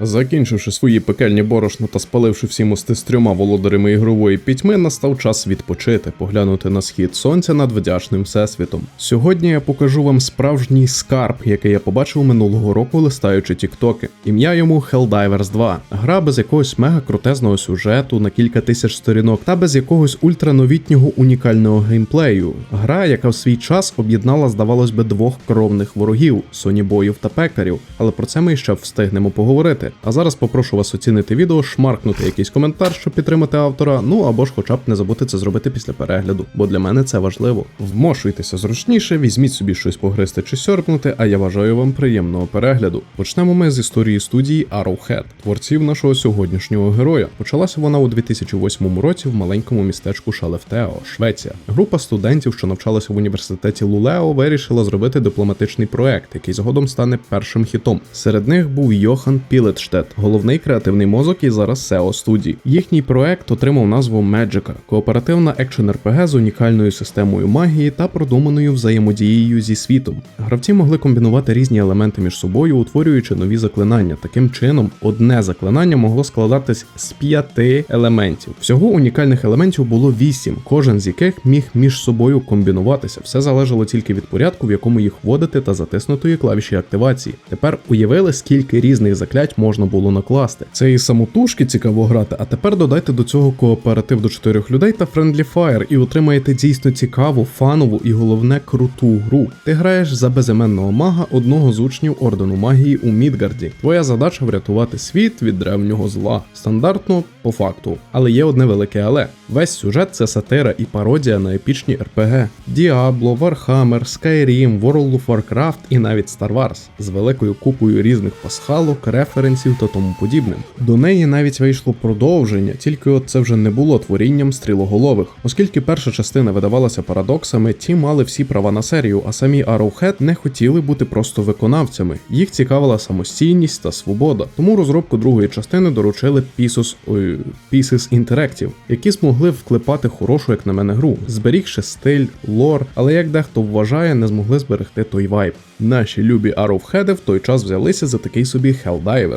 Закінчивши свої пекельні борошна та спаливши всі мости з трьома володарями ігрової пітьми, настав час відпочити, поглянути на схід сонця над вдячним всесвітом. Сьогодні я покажу вам справжній скарб, який я побачив минулого року, листаючи тіктоки. Ім'я йому Helldivers 2. Гра без якогось мега крутезного сюжету на кілька тисяч сторінок та без якогось ультрановітнього унікального геймплею. Гра, яка в свій час об'єднала, здавалось би, двох кровних ворогів сонібоїв та пекарів. Але про це ми ще встигнемо поговорити. А зараз попрошу вас оцінити відео, шмаркнути якийсь коментар, щоб підтримати автора. Ну або ж хоча б не забути це зробити після перегляду, бо для мене це важливо. Вмошуйтеся зручніше, візьміть собі щось погристи чи сьорбнути, а я бажаю вам приємного перегляду. Почнемо ми з історії студії Arrowhead, творців нашого сьогоднішнього героя. Почалася вона у 2008 році в маленькому містечку Шалефтео, Швеція. Група студентів, що навчалася в університеті Лулео, вирішила зробити дипломатичний проект, який згодом стане першим хітом. Серед них був Йохан Пілетштет, головний креативний мозок і зараз SEO студії. Їхній проект отримав назву Magica – кооперативна екшен РПГ з унікальною системою магії та продуманою взаємодією зі світом. Гравці могли комбінувати різні елементи між собою, утворюючи нові заклинання. Таким чином, одне заклинання могло складатись з п'яти елементів. Всього унікальних елементів було вісім, кожен з яких міг між собою комбінуватися. Все залежало тільки від порядку, в якому їх вводити та затиснутої клавіші активації. Тепер уявили, скільки різних заклять можна було накласти. Це і самотужки цікаво грати, а тепер додайте до цього кооператив до чотирьох людей та Friendly Fire і отримаєте дійсно цікаву, фанову і головне круту гру. Ти граєш за безіменного мага одного з учнів ордену магії у Мідгарді. Твоя задача врятувати світ від древнього зла. Стандартно по факту. Але є одне велике але. Весь сюжет це сатира і пародія на епічні РПГ. Діабло, Warhammer, Skyrim, World of Warcraft і навіть Star Wars з великою купою різних пасхалок, референсів та тому подібним. До неї навіть вийшло продовження, тільки от це вже не було творінням стрілоголових. Оскільки перша частина видавалася парадоксами, ті мали всі права на серію, а самі Arrowhead не хотіли бути просто виконавцями. Їх цікавила самостійність та свобода. Тому розробку другої частини доручили Pieces, ой, Pieces Interactive, які змогли вклепати хорошу, як на мене, гру, зберігши стиль, лор, але як дехто вважає, не змогли зберегти той вайб. Наші любі Arrowhead в той час взялися за такий собі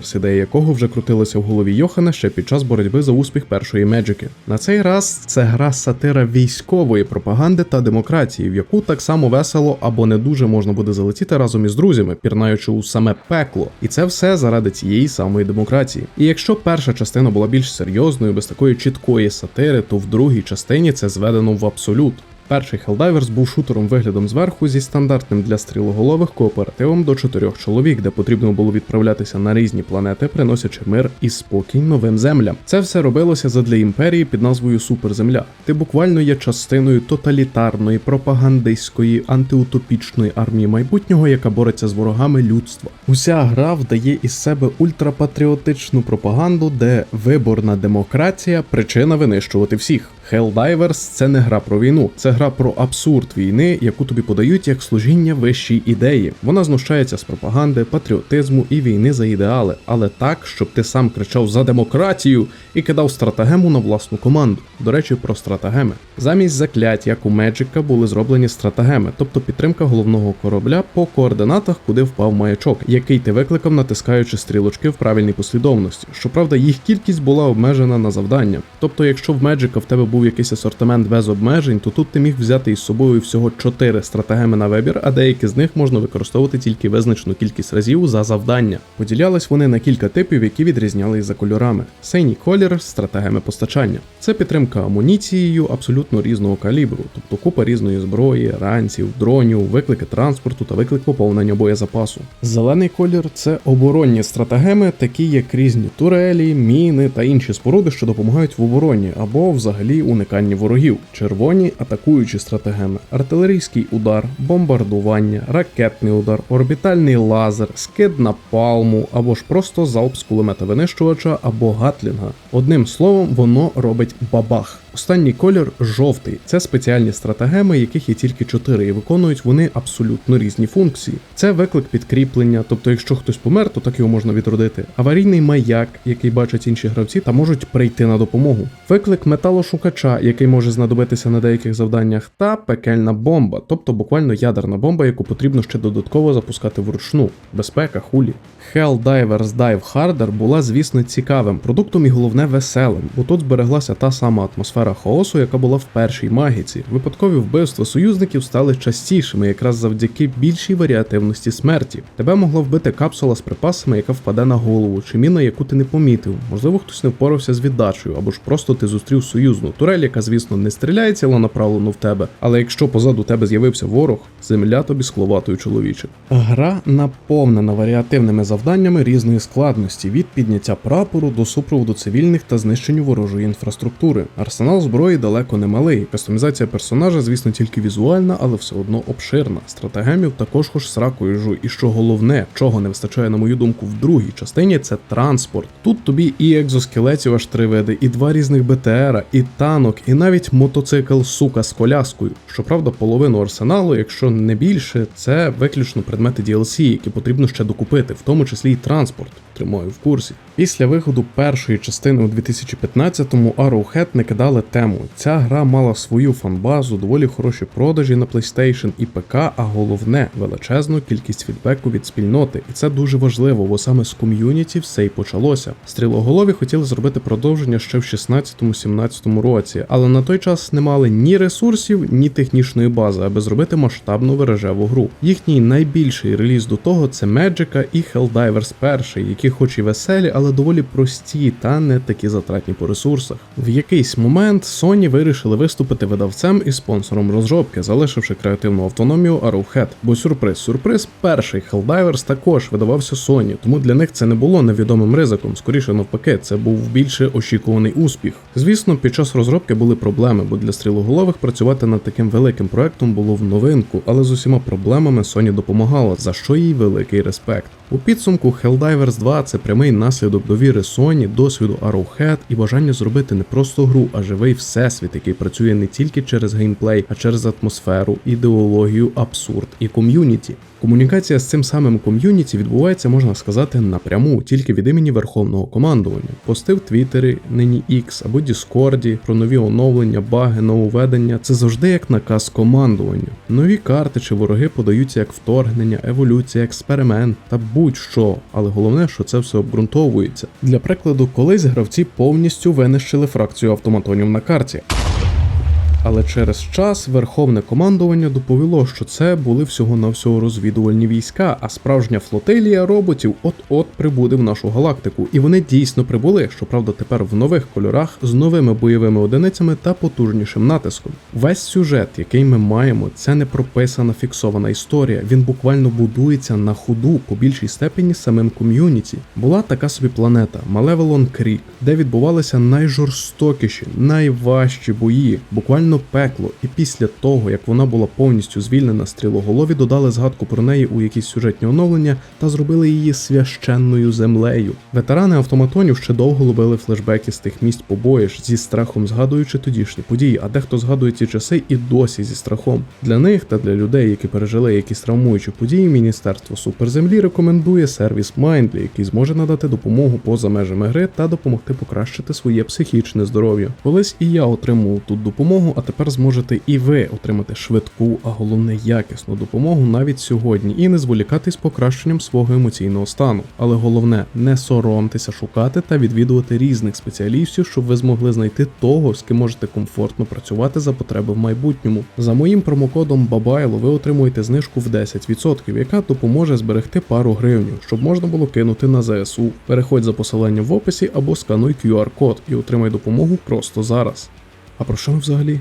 Helldivers, ідея якого вже крутилася в голові Йохана ще під час боротьби за успіх першої Меджики. На цей раз це гра сатира військової пропаганди та демократії, в яку так само весело або не дуже можна буде залетіти разом із друзями, пірнаючи у саме пекло. І це все заради цієї самої демократії. І якщо перша частина була більш серйозною, без такої чіткої сатири, то в другій частині це зведено в абсолют. Перший Helldivers був шутером виглядом зверху зі стандартним для стрілоголових кооперативом до чотирьох чоловік, де потрібно було відправлятися на різні планети, приносячи мир і спокій новим землям. Це все робилося задля імперії під назвою Суперземля. Ти буквально є частиною тоталітарної, пропагандистської, антиутопічної армії майбутнього, яка бореться з ворогами людства. Уся гра вдає із себе ультрапатріотичну пропаганду, де виборна демократія причина винищувати всіх. Helldivers – це не гра про війну, це гра про абсурд війни, яку тобі подають як служіння вищій ідеї. Вона знущається з пропаганди, патріотизму і війни за ідеали, але так, щоб ти сам кричав за демократію і кидав стратегему на власну команду. До речі, про стратегеми. Замість заклять, як у Меджика, були зроблені стратегеми, тобто підтримка головного корабля по координатах, куди впав маячок, який ти викликав, натискаючи стрілочки в правильній послідовності. Щоправда, їх кількість була обмежена на завдання. Тобто, якщо в Меджика в тебе був якийсь асортимент без обмежень, то тут ти міг взяти із собою всього 4 стратегеми на вибір, а деякі з них можна використовувати тільки визначену кількість разів за завдання. Поділялись вони на кілька типів, які відрізнялись за кольорами. Синій колір стратегеми постачання. Це підтримка амуніцією абсолютно різного калібру, тобто купа різної зброї, ранців, дронів, виклики транспорту та виклик поповнення боєзапасу. Зелений колір це оборонні стратегеми, такі як різні турелі, міни та інші споруди, що допомагають в обороні або взагалі униканні ворогів. Червоні атакуючі стратегеми, артилерійський удар, бомбардування, ракетний удар, орбітальний лазер, скид на палму або ж просто залп з кулемета винищувача або гатлінга. Одним словом, воно робить бабах. Останній колір жовтий. Це спеціальні стратегеми, яких є тільки 4, і виконують вони абсолютно різні функції. Це виклик підкріплення, тобто, якщо хтось помер, то так його можна відродити. Аварійний маяк, який бачать інші гравці, та можуть прийти на допомогу. Виклик металошукача, який може знадобитися на деяких завданнях, та пекельна бомба, тобто буквально ядерна бомба, яку потрібно ще додатково запускати вручну. Безпека, хулі. Helldivers Dive Harder була, звісно, цікавим продуктом і головне веселим, бо тут збереглася та сама атмосфера хаосу, яка була в першій магіці. Випадкові вбивства союзників стали частішими, якраз завдяки більшій варіативності смерті. Тебе могла вбити капсула з припасами, яка впаде на голову, чи міна, яку ти не помітив. Можливо, хтось не впорався з віддачею, або ж просто ти зустрів союзну турель, яка, звісно, не стріляє цілонаправлено в тебе. Але якщо позаду тебе з'явився ворог, земля тобі скловатою чоловіче. Гра наповнена варіативними завданнями різної складності від підняття прапору до супроводу цивільних та знищенню ворожої інфраструктури. Арсенал зброї далеко не малий. Кастомізація персонажа, звісно, тільки візуальна, але все одно обширна. Стратегемів також хоч сракою жу. І що головне, чого не вистачає, на мою думку, в другій частині, це транспорт. Тут тобі і екзоскелетів аж три види, і два різних БТРа, і танок, і навіть мотоцикл сука з коляскою. Щоправда, половину арсеналу, якщо не більше, це виключно предмети DLC, які потрібно ще докупити, в тому числі і транспорт. Тримаю в курсі. Після виходу першої частини у 2015-му Arrowhead не кидали тему. Ця гра мала свою фанбазу, доволі хороші продажі на PlayStation і ПК, а головне величезну кількість фідбеку від спільноти. І це дуже важливо, бо саме з ком'юніті все й почалося. Стрілоголові хотіли зробити продовження ще в 16-17 році, але на той час не мали ні ресурсів, ні технічної бази, аби зробити масштабну мережеву гру. Їхній найбільший реліз до того це Magica і Helldivers 1, які хоч і веселі, але доволі прості та не такі затратні по ресурсах. В якийсь момент Sony вирішили виступити видавцем і спонсором розробки, залишивши креативну автономію Arrowhead. Бо сюрприз, сюрприз, перший Helldivers також видавався Sony, тому для них це не було невідомим ризиком. Скоріше навпаки, це був більше очікуваний успіх. Звісно, під час розробки були проблеми, бо для стрілоголових працювати над таким великим проектом було в новинку, але з усіма проблемами Sony допомагала, за що їй великий респект. У підсумку Helldivers 2 це прямий наслідок довіри Sony, досвіду Arrowhead і бажання зробити не просто гру, а живий всесвіт, який працює не тільки через геймплей, а через атмосферу, ідеологію, абсурд і ком'юніті. Комунікація з цим самим ком'юніті відбувається, можна сказати, напряму, тільки від імені верховного командування. Пости в Твіттері, нині X або Діскорді про нові оновлення, баги, нововведення це завжди як наказ командування. Нові карти чи вороги подаються як вторгнення, еволюція, експеримент та будь-що, але головне, що це все обґрунтовується. Для прикладу, колись гравці повністю винищили фракцію автоматонів на карті. Але через час верховне командування доповіло, що це були всього-навсього розвідувальні війська, а справжня флотилія роботів от-от прибуде в нашу галактику. І вони дійсно прибули, щоправда, тепер в нових кольорах з новими бойовими одиницями та потужнішим натиском. Весь сюжет, який ми маємо, це не прописана фіксована історія. Він буквально будується на ходу по більшій степені самим ком'юніті. Була така собі планета Малевелон Крік, де відбувалися найжорстокіші, найважчі бої, буквально пекло. І після того, як вона була повністю звільнена стрілоголові, додали згадку про неї у якісь сюжетні оновлення та зробили її священною землею. Ветерани автоматонів ще довго ловили флешбеки з тих місць побоїш зі страхом, згадуючи тодішні події, а дехто згадує ці часи і досі зі страхом. Для них та для людей, які пережили якісь травмуючі події, Міністерство суперземлі рекомендує сервіс Mindly, який зможе надати допомогу поза межами гри та допомогти покращити своє психічне здоров'я. Колись і я отримував тут допомогу, а тепер зможете і ви отримати швидку, а головне якісну допомогу навіть сьогодні і не зволікати з покращенням свого емоційного стану. Але головне не соромтеся шукати та відвідувати різних спеціалістів, щоб ви змогли знайти того, з ким можете комфортно працювати за потреби в майбутньому. За моїм промокодом Бабайло ви отримуєте знижку в 10%, яка допоможе зберегти пару гривнів, щоб можна було кинути на ЗСУ. Переходь за посиланням в описі або скануй QR-код і отримай допомогу просто зараз. А про що ми взагалі?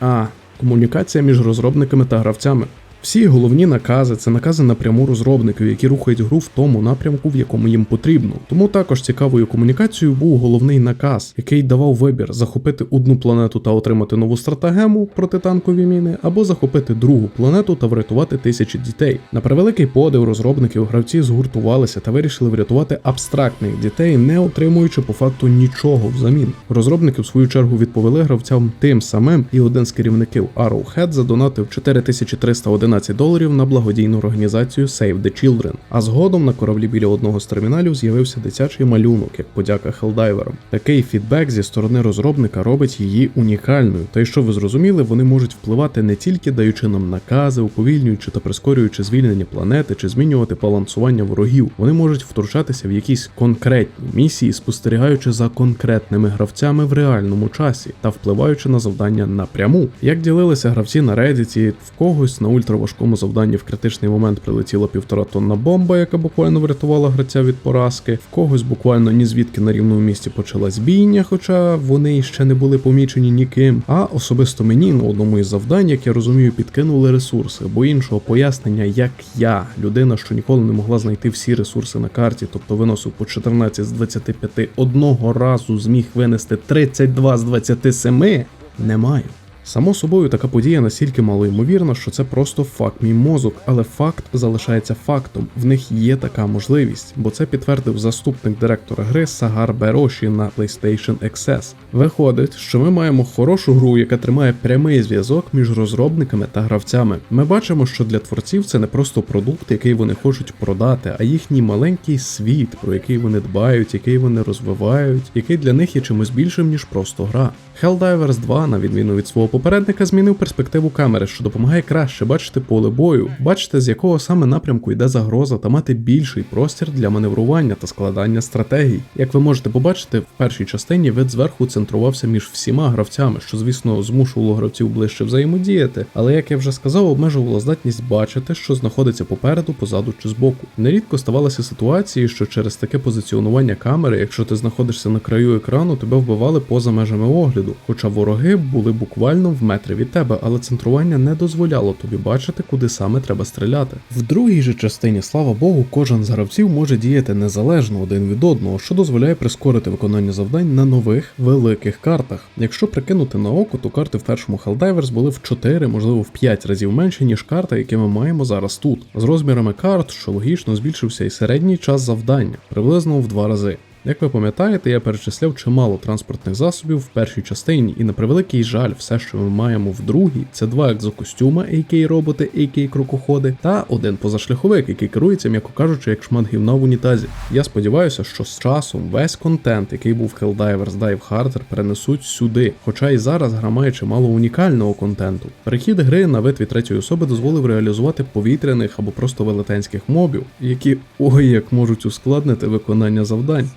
А, комунікація між розробниками та гравцями. Всі головні накази це накази напряму розробників, які рухають гру в тому напрямку, в якому їм потрібно. Тому також цікавою комунікацією був головний наказ, який давав вибір захопити одну планету та отримати нову стратегему протитанкові міни, або захопити другу планету та врятувати тисячі дітей. На превеликий подив розробників гравці згуртувалися та вирішили врятувати абстрактних дітей, не отримуючи по факту нічого взамін. Розробники в свою чергу відповіли гравцям тим самим, і один з керівників Arrowhead задонатив 4311 18 доларів на благодійну організацію Save the Children. А згодом на кораблі біля одного з терміналів з'явився дитячий малюнок, як подяка хелдайверам. Такий фідбек зі сторони розробника робить її унікальною. Та й що ви зрозуміли, вони можуть впливати не тільки даючи нам накази, уповільнюючи та прискорюючи звільнення планети чи змінювати балансування ворогів. Вони можуть втручатися в якісь конкретні місії, спостерігаючи за конкретними гравцями в реальному часі та впливаючи на завдання напряму. Як ділилися гравці на Reddit, в когось на ультраважкому завданні в критичний момент прилетіла півтора тонна бомба, яка буквально врятувала гравця від поразки, в когось буквально ні звідки на рівному місці почалась бійня, хоча вони ще не були помічені ніким. А особисто мені на одному із завдань, як я розумію, підкинули ресурси, бо іншого пояснення, як я, людина, що ніколи не могла знайти всі ресурси на карті, тобто виносив по 14 з 25, одного разу зміг винести 32 з 27, не маю. Само собою, така подія настільки малоймовірна, що це просто факт мій мозок, але факт залишається фактом. В них є така можливість, бо це підтвердив заступник директора гри Сагар Бероші на PlayStation XS. Виходить, що ми маємо хорошу гру, яка тримає прямий зв'язок між розробниками та гравцями. Ми бачимо, що для творців це не просто продукт, який вони хочуть продати, а їхній маленький світ, про який вони дбають, який вони розвивають, який для них є чимось більшим ніж просто гра. Helldivers 2, на відміну від свого попередника, змінив перспективу камери, що допомагає краще бачити поле бою, бачити з якого саме напрямку йде загроза та мати більший простір для маневрування та складання стратегій. Як ви можете побачити, в першій частині вид зверху центрувався між всіма гравцями, що звісно змушувало гравців ближче взаємодіяти, але як я вже сказав, обмежувало здатність бачити, що знаходиться попереду, позаду чи збоку. Нерідко ставалися ситуації, що через таке позиціонування камери, якщо ти знаходишся на краю екрану, тебе вбивали поза межами огляду, хоча вороги були буквально в метрі від тебе, але центрування не дозволяло тобі бачити, куди саме треба стріляти. В другій же частині, слава Богу, кожен з гравців може діяти незалежно один від одного, що дозволяє прискорити виконання завдань на нових великих картах. Якщо прикинути на око, то карти в першому Helldivers були в 4, можливо в 5 разів менші, ніж карта, які ми маємо зараз тут. З розмірами карт, що логічно збільшився і середній час завдання, приблизно в 2 рази. Як ви пам'ятаєте, я перечисляв чимало транспортних засобів в першій частині, і на превеликий жаль, все, що ми маємо в другій, це два екзокостюма, AK роботи, AK крокоходи, та один позашляховик, який керується, м'яко кажучи, як шмат гівна в унітазі. Я сподіваюся, що з часом весь контент, який був в Helldivers Dive Harder, перенесуть сюди. Хоча і зараз гра має чимало унікального контенту. Перехід гри на вид від третьої особи дозволив реалізувати повітряних або просто велетенських мобів, які ой як можуть ускладнити виконання завдань.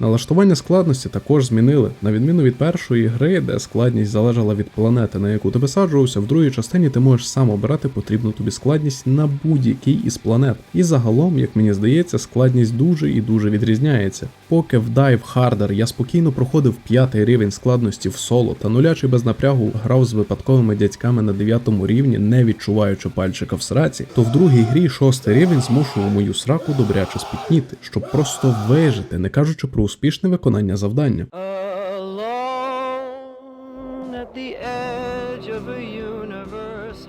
Налаштування складності також змінили, на відміну від першої гри, де складність залежала від планети, на яку ти висаджувався, в другій частині ти можеш сам обирати потрібну тобі складність на будь-який із планет. І загалом, як мені здається, складність дуже і дуже відрізняється. Поки в Dive Harder я спокійно проходив п'ятий рівень складності в соло та нулячий без напрягу грав з випадковими дядьками на дев'ятому рівні, не відчуваючи пальчика в сраці, то в другій грі шостий рівень змушував мою сраку добряче спітніти, щоб просто вижити, не кажучи про успішне виконання завдання.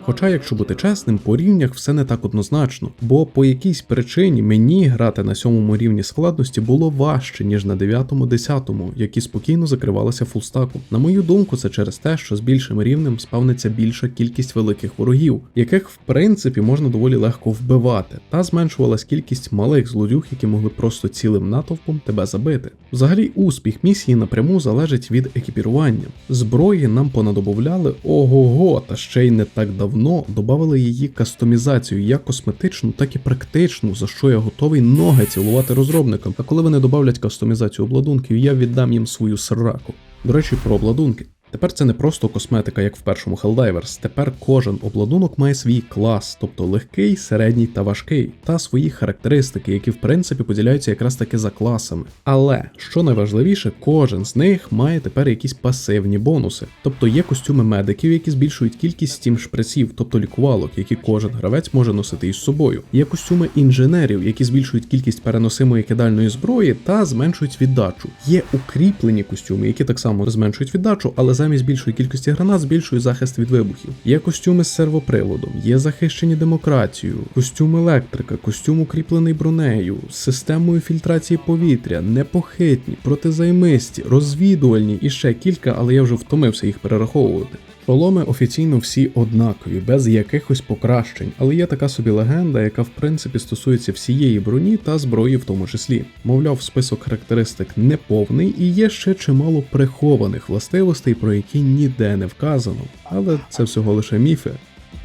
Хоча, якщо бути чесним, по рівнях все не так однозначно, бо по якійсь причині мені грати на сьомому рівні складності було важче, ніж на дев'ятому, десятому, які спокійно закривалися фулстаком. На мою думку, це через те, що з більшим рівнем спавниться більша кількість великих ворогів, яких в принципі можна доволі легко вбивати, та зменшувалась кількість малих злодюг, які могли просто цілим натовпом тебе забити. Взагалі, успіх місії напряму залежить від екіпірування. Зброї нам понадобовляли ого-го, та ще й не так давно додавали її кастомізацію, як косметичну, так і практичну, за що я готовий ноги цілувати розробникам. А коли вони додавлять кастомізацію обладунків, я віддам їм свою сраку. До речі, про обладунки. Тепер це не просто косметика, як в першому Helldivers. Тепер кожен обладунок має свій клас, тобто легкий, середній та важкий, та свої характеристики, які в принципі поділяються якраз таки за класами. Але що найважливіше, кожен з них має тепер якісь пасивні бонуси. Тобто є костюми медиків, які збільшують кількість стім шприців, тобто лікувалок, які кожен гравець може носити із собою. Є костюми інженерів, які збільшують кількість переносимої кидальної зброї та зменшують віддачу. Є укріплені костюми, які так само зменшують віддачу, але замість більшої кількості гранат збільшує захист від вибухів. Є костюми з сервоприводом, є захищені демократією, костюм електрика, костюм укріплений бронею, з системою фільтрації повітря, непохитні, протизаймисті, розвідувальні і ще кілька, але я вже втомився їх перераховувати. Шоломи офіційно всі однакові, без якихось покращень, але є така собі легенда, яка в принципі стосується всієї броні та зброї в тому числі. Мовляв, список характеристик неповний і є ще чимало прихованих властивостей, про які ніде не вказано. Але це всього лише міфи.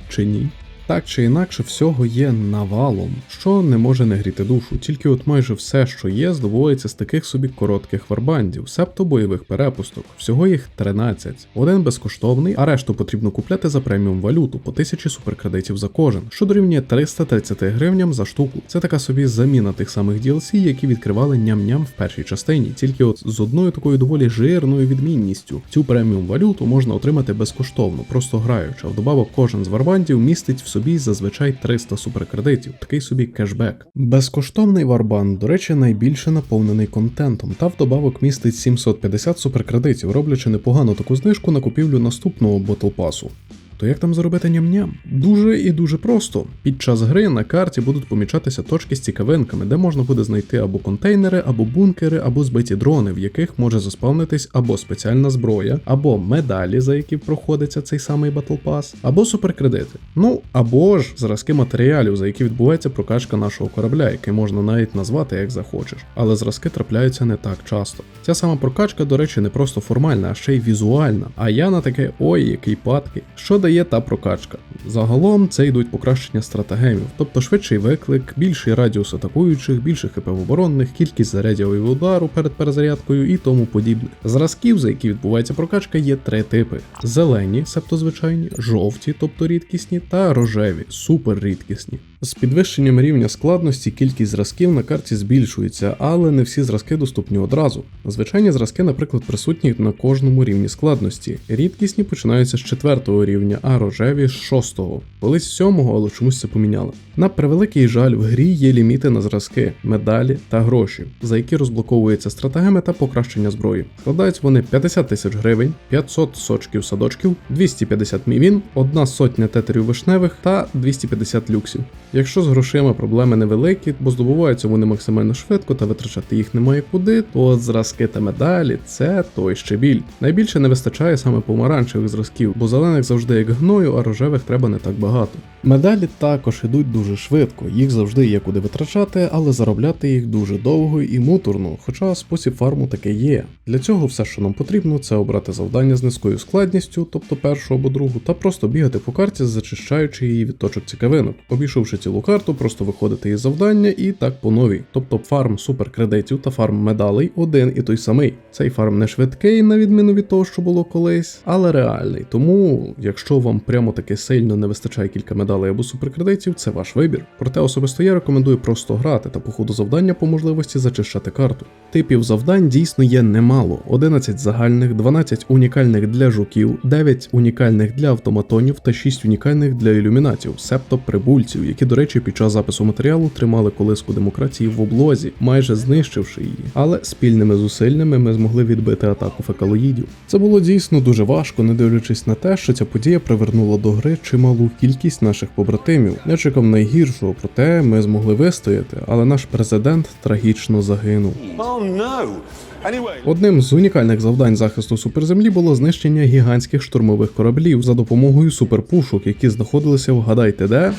Чи ні? Так чи інакше, всього є навалом, що не може не гріти душу, тільки от майже все, що є, здобувається з таких собі коротких варбандів, себто бойових перепусток. Всього їх 13. Один безкоштовний, а решту потрібно купляти за преміум валюту по 1000 суперкредитів за кожен, що дорівнює 330 гривням за штуку. Це така собі заміна тих самих DLC, які відкривали ням-ням в першій частині, тільки от з одною такою доволі жирною відмінністю. Цю преміум валюту можна отримати безкоштовно, просто граючи, а вдобавок кожен з варбандів містить в собі зазвичай 300 суперкредитів, такий собі кешбек. Безкоштовний варбан, до речі, найбільше наповнений контентом, та вдобавок містить 750 суперкредитів, роблячи непогану таку знижку на купівлю наступного ботлпасу. То як там заробити ням-ням? Дуже і дуже просто. Під час гри на карті будуть помічатися точки з цікавинками, де можна буде знайти або контейнери, або бункери, або збиті дрони, в яких може заспавнитись або спеціальна зброя, або медалі, за які проходиться цей самий Battle Pass, або суперкредити. Ну або ж зразки матеріалів, за які відбувається прокачка нашого корабля, який можна навіть назвати як захочеш. Але зразки трапляються не так часто. Ця сама прокачка, до речі, не просто формальна, а ще й візуальна. А я на таке ой, який падкий. Що дає та прокачка? Загалом це йдуть покращення стратегемів, тобто швидший виклик, більший радіус атакуючих, більше хп в оборонних, кількість зарядів і удару перед перезарядкою і тому подібне. Зразків, за які відбувається прокачка, є три типи: зелені, себто звичайні, жовті, тобто рідкісні, та рожеві, супер рідкісні. З підвищенням рівня складності кількість зразків на карті збільшується, але не всі зразки доступні одразу. Звичайні зразки, наприклад, присутні на кожному рівні складності. Рідкісні починаються з четвертого рівня, а рожеві з шостого. Колись з сьомого, але чомусь це поміняли. На превеликий жаль, в грі є ліміти на зразки, медалі та гроші, за які розблоковуються стратегеми та покращення зброї. Складаються вони 50 тисяч гривень, 500 сочків садочків, 250 мівін, одна сотня тетерів вишневих та 250 люксів. Якщо з грошима проблеми невеликі, бо здобуваються вони максимально швидко та витрачати їх немає куди, то зразки та медалі це той ще біль. Найбільше не вистачає саме помаранчевих зразків, бо зелених завжди як гною, а рожевих треба не так багато. Медалі також ідуть дуже швидко, їх завжди є куди витрачати, але заробляти їх дуже довго і муторно, хоча спосіб фарму таки є. Для цього все, що нам потрібно, це обрати завдання з низькою складністю, тобто першу або другу, та просто бігати по карті, зачищаючи її від точок цікавинок. Обійшовши цілу карту, просто виходити із завдання і так по новій. Тобто фарм суперкредитів та фарм медалей один і той самий. Цей фарм не швидкий, на відміну від того, що було колись, але реальний. Тому, якщо вам прямо таки сильно не вистачає кілька медалей або суперкредитів, це ваш вибір. Проте особисто я рекомендую просто грати та по ходу завдання по можливості зачищати карту. Типів завдань дійсно є немало: 11 загальних, 12 унікальних для жуків, 9 унікальних для автоматонів та 6 унікальних для ілюмінатів, себто прибульців, які, до речі, під час запису матеріалу тримали колиску демократії в облозі, майже знищивши її. Але спільними зусиллями ми змогли відбити атаку фекалоїдів. Це було дійсно дуже важко, не дивлячись на те, що ця подія привернула до гри чималу кількість наших побратимів. Я чекав найгіршого, проте ми змогли вистояти, але наш президент трагічно загинув. Oh no! Одним з унікальних завдань захисту суперземлі було знищення гігантських штурмових кораблів за допомогою суперпушок, які знаходилися вгадайте де.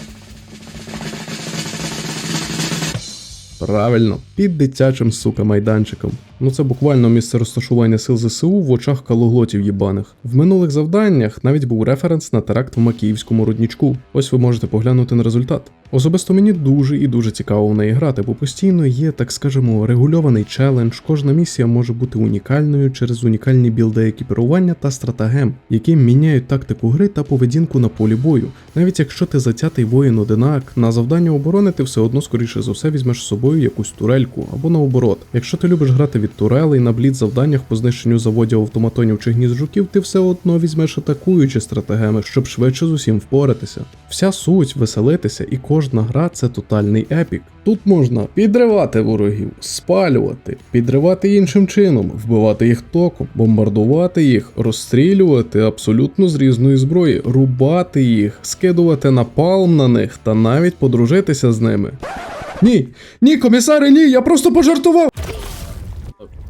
Правильно, під дитячим сука майданчиком. Ну це буквально місце розташування сил ЗСУ в очах калоглотів єбаних. В минулих завданнях навіть був референс на теракт в Макіївському руднічку. Ось ви можете поглянути на результат. Особисто мені дуже і дуже цікаво в неї грати, бо постійно є, так скажемо, регульований челендж. Кожна місія може бути унікальною через унікальні білди екіпірування та стратегем, які міняють тактику гри та поведінку на полі бою. Навіть якщо ти затятий воїн одинак, на завдання оборони ти все одно скоріше за все візьмеш з собою якусь турельку або наоборот. Якщо ти любиш грати від турелей на бліт завданнях по знищенню заводів автоматонів чи гнізд жуків, ти все одно візьмеш атакуючі стратегеми, щоб швидше з усім впоратися. Вся суть веселитися, і кожна гра це тотальний епік. Тут можна підривати ворогів, спалювати, підривати іншим чином, вбивати їх током, бомбардувати їх, розстрілювати абсолютно з різної зброї, рубати їх, скидувати напалм на них та навіть подружитися з ними. Ні, ні, комісари, ні, я просто пожартував.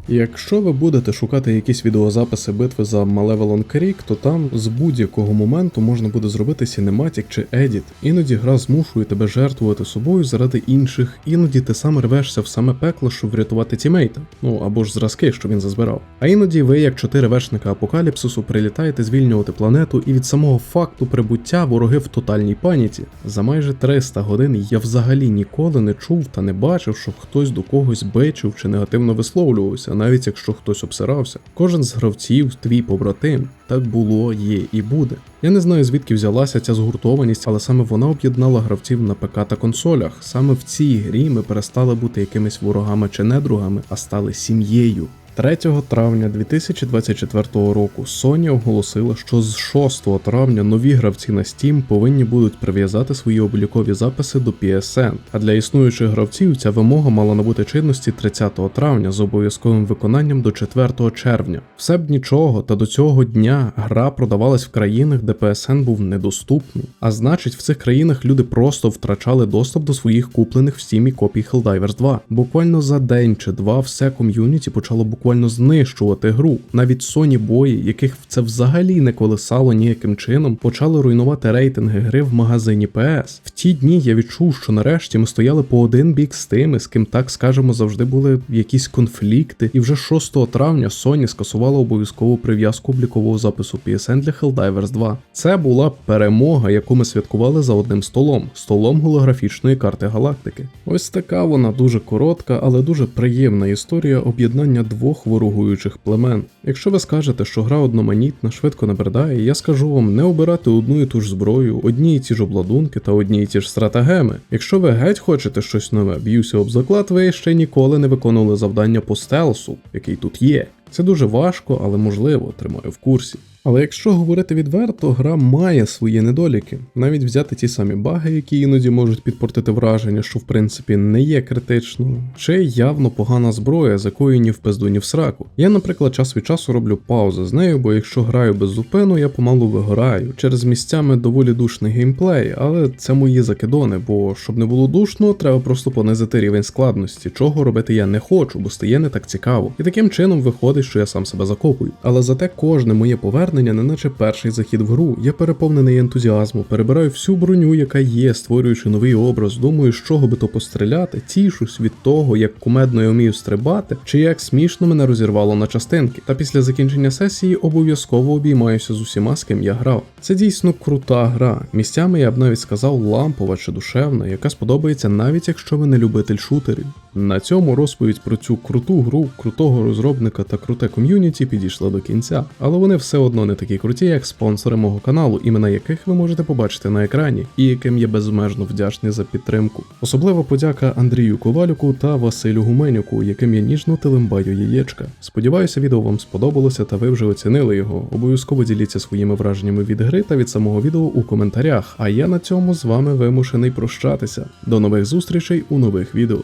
Якщо ви будете шукати якісь відеозаписи битви за Malevolent Creek, то там з будь-якого моменту можна буде зробити сінематік чи едіт. Іноді гра змушує тебе жертвувати собою заради інших, іноді ти сам рвешся в саме пекло, щоб врятувати тімейта, ну або ж зразки, що він зазбирав. А іноді ви, як чотири вершника апокаліпсису, прилітаєте звільнювати планету, і від самого факту прибуття вороги в тотальній паніці. За майже 300 годин я взагалі ніколи не чув та не бачив, щоб хтось до когось бичив чи негативно висловлювався, навіть якщо хтось обсирався. Кожен з гравців, твій побратим, так було, є і буде. Я не знаю звідки взялася ця згуртованість, але саме вона об'єднала гравців на ПК та консолях. Саме в цій грі ми перестали бути якимись ворогами чи недругами, а стали сім'єю. 3 травня 2024 року Sony оголосила, що з 6 травня нові гравці на Steam повинні будуть прив'язати свої облікові записи до PSN. А для існуючих гравців ця вимога мала набути чинності 30 травня з обов'язковим виконанням до 4 червня. Все б нічого, та до цього дня гра продавалась в країнах, де PSN був недоступний. А значить, в цих країнах люди просто втрачали доступ до своїх куплених в Steam копій Helldivers 2. Буквально за день чи два все ком'юніті почало буквально знищувати гру. Навіть Sony бої, яких це взагалі не колесало ніяким чином, почали руйнувати рейтинги гри в магазині PS. В ті дні я відчув, що нарешті ми стояли по один бік з тими, з ким так скажемо завжди були якісь конфлікти. І вже 6 травня Sony скасувала обов'язкову прив'язку облікового запису PSN для Helldivers 2. Це була перемога, яку ми святкували за одним столом столом голографічної карти галактики. Ось така вона дуже коротка, але дуже приємна історія об'єднання двох ворогуючих племен. Якщо ви скажете, що гра одноманітна, швидко набридає, я скажу вам не обирати одну і ту ж зброю, одні і ті ж обладунки та одні і ті ж стратегеми. Якщо ви геть хочете щось нове, б'юся об заклад, ви ще ніколи не виконували завдання по стелсу, який тут є. Це дуже важко, але можливо, тримаю в курсі. Але якщо говорити відверто, гра має свої недоліки. Навіть взяти ті самі баги, які іноді можуть підпортити враження, що в принципі не є критично, чи явно погана зброя, з якою ні в пизду, ні в сраку. Я, наприклад, час від часу роблю паузи з нею, бо якщо граю без зупину, я помалу вигораю. Через місцями доволі душний геймплей, але це мої закидони, бо щоб не було душно, треба просто понизити рівень складності, чого робити я не хочу, бо стає не так цікаво. І таким чином виходить, що я сам себе закопую. Але зате кожне моє повернення, неначе перший захід в гру, я переповнений ентузіазму, перебираю всю броню, яка є, створюючи новий образ, думаю, з чого би то постріляти, тішусь від того, як кумедно я вмію стрибати, чи як смішно мене розірвало на частинки. Та після закінчення сесії обов'язково обіймаюся з усіма, з ким я грав. Це дійсно крута гра. Місцями я б навіть сказав лампова чи душевна, яка сподобається навіть якщо ви не любитель шутерів. На цьому розповідь про цю круту гру, крутого розробника та круте ком'юніті підійшла до кінця, але вони все одно не такі круті, як спонсори мого каналу, імена яких ви можете побачити на екрані, і яким я безмежно вдячний за підтримку. Особлива подяка Андрію Ковалюку та Василю Гуменюку, яким я ніжно тилимбаю яєчка. Сподіваюся, відео вам сподобалося та ви вже оцінили його. Обов'язково діліться своїми враженнями від гри та від самого відео у коментарях. А я на цьому з вами вимушений прощатися. До нових зустрічей у нових відео.